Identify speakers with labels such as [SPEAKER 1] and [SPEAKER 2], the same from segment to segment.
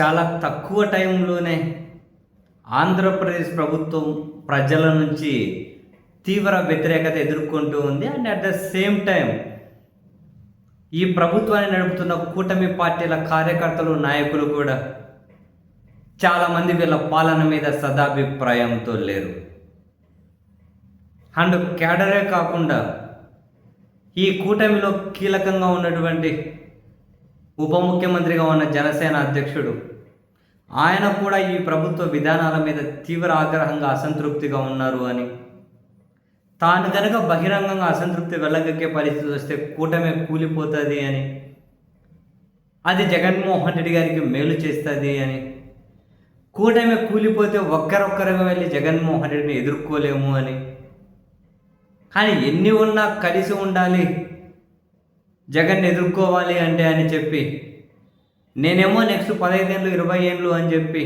[SPEAKER 1] చాలా తక్కువ టైంలోనే ఆంధ్రప్రదేశ్ ప్రభుత్వం ప్రజల నుంచి తీవ్ర వ్యతిరేకత ఎదుర్కొంటూ ఉంది. And at the same time ఈ ప్రభుత్వాన్ని నడుపుతున్న కూటమి పార్టీల కార్యకర్తలు నాయకులు కూడా చాలామంది వీళ్ళ పాలన మీద సదాభిప్రాయంతో లేరు. అండ్ క్యాడరే కాకుండా ఈ కూటమిలో కీలకంగా ఉన్నటువంటి ఉప ముఖ్యమంత్రిగా ఉన్న జనసేన అధ్యక్షుడు. ఆయన కూడా ఈ ప్రభుత్వ విధానాల మీద తీవ్ర ఆగ్రహంగా అసంతృప్తిగా ఉన్నారు అని. తాను కనుక బహిరంగంగా అసంతృప్తి వెళ్ళగక్కే పరిస్థితి వస్తే కూటమి కూలిపోతుంది అని. అది జగన్మోహన్ రెడ్డి గారికి మేలు చేస్తుంది అని. కూటమి కూలిపోతే ఒక్కరొక్కరుగా వెళ్ళి జగన్మోహన్ రెడ్డిని ఎదుర్కోలేము అని. కానీ ఎన్ని ఉన్నా కలిసి ఉండాలి. జగన్ ఎదుర్కోవాలి అంటే అని చెప్పి నేనేమో నెక్స్ట్ పదహైదేళ్ళు ఇరవై ఏళ్ళు అని చెప్పి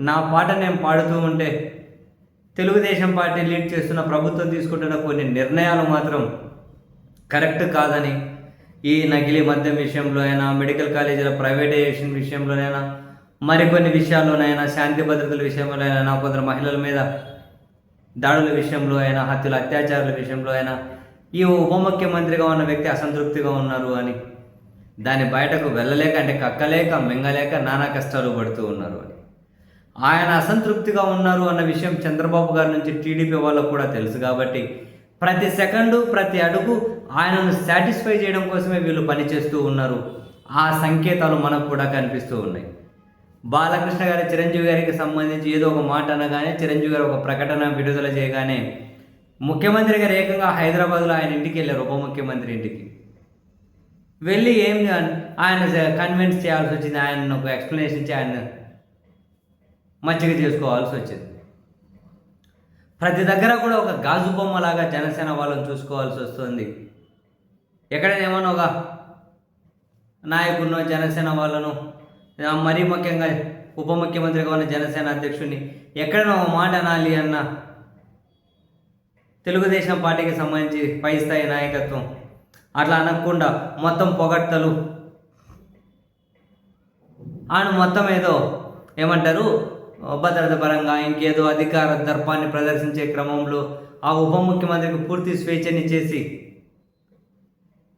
[SPEAKER 1] నా పాట నేను పాడుతూ ఉంటే తెలుగుదేశం పార్టీ లీడ్ చేస్తున్న ప్రభుత్వం తీసుకుంటున్న కొన్ని నిర్ణయాలు మాత్రం కరెక్ట్ కాదని ఈ నకిలీ మద్యం విషయంలో అయినా మెడికల్ కాలేజీల ప్రైవేటైజేషన్ విషయంలోనైనా మరికొన్ని విషయాల్లోనైనా శాంతి భద్రతల విషయంలోనైనా కొందరు మహిళల మీద దాడుల విషయంలో అయినా హత్యల అత్యాచారాల విషయంలో అయినా ఈ ఉప ముఖ్యమంత్రిగా ఉన్న వ్యక్తి అసంతృప్తిగా ఉన్నారు అని. దాని బయటకు వెళ్ళలేక అంటే కక్కలేక మింగలేక నానా కష్టాలు పడుతూ ఉన్నారు అని. ఆయన అసంతృప్తిగా ఉన్నారు అన్న విషయం చంద్రబాబు గారి నుంచి టీడీపీ వాళ్ళకు కూడా తెలుసు కాబట్టి ప్రతి సెకండు ప్రతి అడుగు ఆయనను సాటిస్ఫై చేయడం కోసమే వీళ్ళు పనిచేస్తూ ఉన్నారు. ఆ సంకేతాలు మనకు కూడా కనిపిస్తూ ఉన్నాయి. బాలకృష్ణ గారి చిరంజీవి గారికి సంబంధించి ఏదో ఒక మాట అనగానే చిరంజీవి గారు ఒక ప్రకటన విడుదల చేయగానే ముఖ్యమంత్రి గారు ఏకంగా హైదరాబాద్లో ఆయన ఇంటికి వెళ్ళారు ఉప ముఖ్యమంత్రి ఇంటికి. వెళ్ళి ఏం ఆయన కన్విన్స్ చేయాల్సి వచ్చింది ఆయన ఒక ఎక్స్ప్లెనేషన్ ఇచ్చి ఆయన మచ్చిక చేసుకోవాల్సి వచ్చింది. ప్రతి దగ్గర కూడా ఒక గాజు బొమ్మలాగా జనసేన వాళ్ళని చూసుకోవాల్సి వస్తుంది. ఎక్కడైనా ఏమన్నా ఒక నాయకుడినో జనసేన వాళ్ళను మరీ ముఖ్యంగా ఉప ముఖ్యమంత్రిగా ఉన్న జనసేన అధ్యక్షుడిని ఎక్కడైనా ఒక మాట అనాలి అన్న తెలుగుదేశం పార్టీకి సంబంధించి పై స్థాయి నాయకత్వం. అట్లా అనకుండా మొత్తం పొగడ్తలు. ఆయన మొత్తం ఏదో ఏమంటారు? భద్రత పరంగా ఇంకేదో అధికార దర్పాన్ని ప్రదర్శించే క్రమంలో ఆ ఉప ముఖ్యమంత్రికి పూర్తి స్వేచ్ఛనిచ్చేసి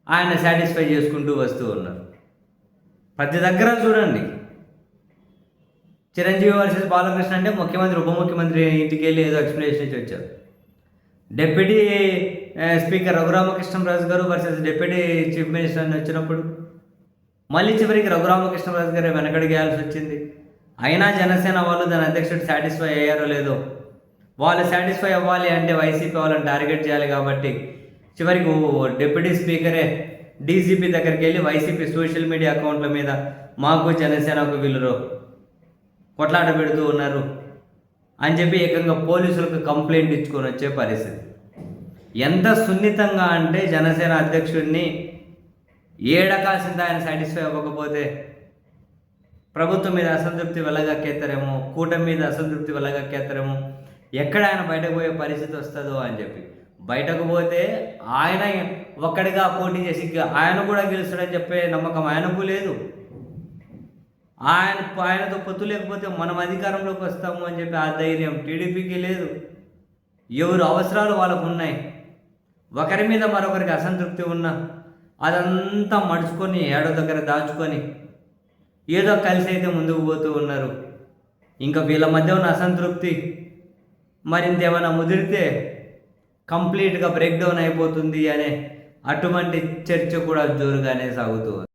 [SPEAKER 1] ఆయన సాటిస్ఫై చేసుకుంటూ వస్తూ ఉన్నారు. ప్రతి దగ్గర చూడండి. చిరంజీవి వర్సెస్ బాలకృష్ణ అంటే ముఖ్యమంత్రి ఉప ముఖ్యమంత్రి ఇంటికి వెళ్ళి ఏదో ఎక్స్ప్లెనేషన్ ఇచ్చి వచ్చారు. డిప్యూటీ స్పీకర్ eh, రఘురామకృష్ణరాజు గారు వర్సెస్ డిప్యూటీ చీఫ్ మినిస్టర్ అని వచ్చినప్పుడు మళ్ళీ చివరికి రఘురామకృష్ణరాజు గారు వెనకడిగేయాల్సి వచ్చింది. అయినా జనసేన వాళ్ళు దాని అధ్యక్షుడు సాటిస్ఫై అయ్యారో లేదో వాళ్ళు సాటిస్ఫై అవ్వాలి అంటే వైసీపీ వాళ్ళని టార్గెట్ చేయాలి కాబట్టి చివరికి డిప్యూటీ స్పీకరే డీజీపీ దగ్గరికి వెళ్ళి వైసీపీ సోషల్ మీడియా అకౌంట్ల మీద మాకు జనసేనకు వీళ్ళు కొట్లాట పెడుతూ ఉన్నారు. అని చెప్పి ఏకంగా పోలీసులకు కంప్లైంట్ ఇచ్చుకొని వచ్చే పరిస్థితి. ఎంత సున్నితంగా అంటే జనసేన అధ్యక్షుడిని ఏడకాల్సింది ఆయన సాటిస్ఫై అవ్వకపోతే ప్రభుత్వం మీద అసంతృప్తి వెళ్ళగక్కేస్తారేమో కూటమి మీద అసంతృప్తి వెళ్ళగక్కేస్తారేమో ఎక్కడ ఆయన బయటకు పోయే పరిస్థితి వస్తుందో అని చెప్పి. బయటకు పోతే ఆయన ఒక్కడిగా పోటీ చేసి ఆయన కూడా గెలుస్తాడని చెప్పే నమ్మకం ఆయనకు లేదు. ఆయన ఆయనతో పొత్తు లేకపోతే మనం అధికారంలోకి వస్తాము అని చెప్పి ఆ ధైర్యం టీడీపీకి లేదు. ఎవరు అవసరాలు వాళ్ళకు ఉన్నాయి. ఒకరి మీద మరొకరికి అసంతృప్తి ఉన్నా అదంతా మడుచుకొని ఏడో దగ్గర దాచుకొని ఏదో కలిసి అయితే ముందుకు పోతూ ఉన్నారు. ఇంకా వీళ్ళ మధ్య ఉన్న అసంతృప్తి మరింత ఏమైనా ముదిరితే కంప్లీట్గా బ్రేక్డౌన్ అయిపోతుంది అనే అటువంటి చర్చ కూడా జోరుగానే సాగుతూ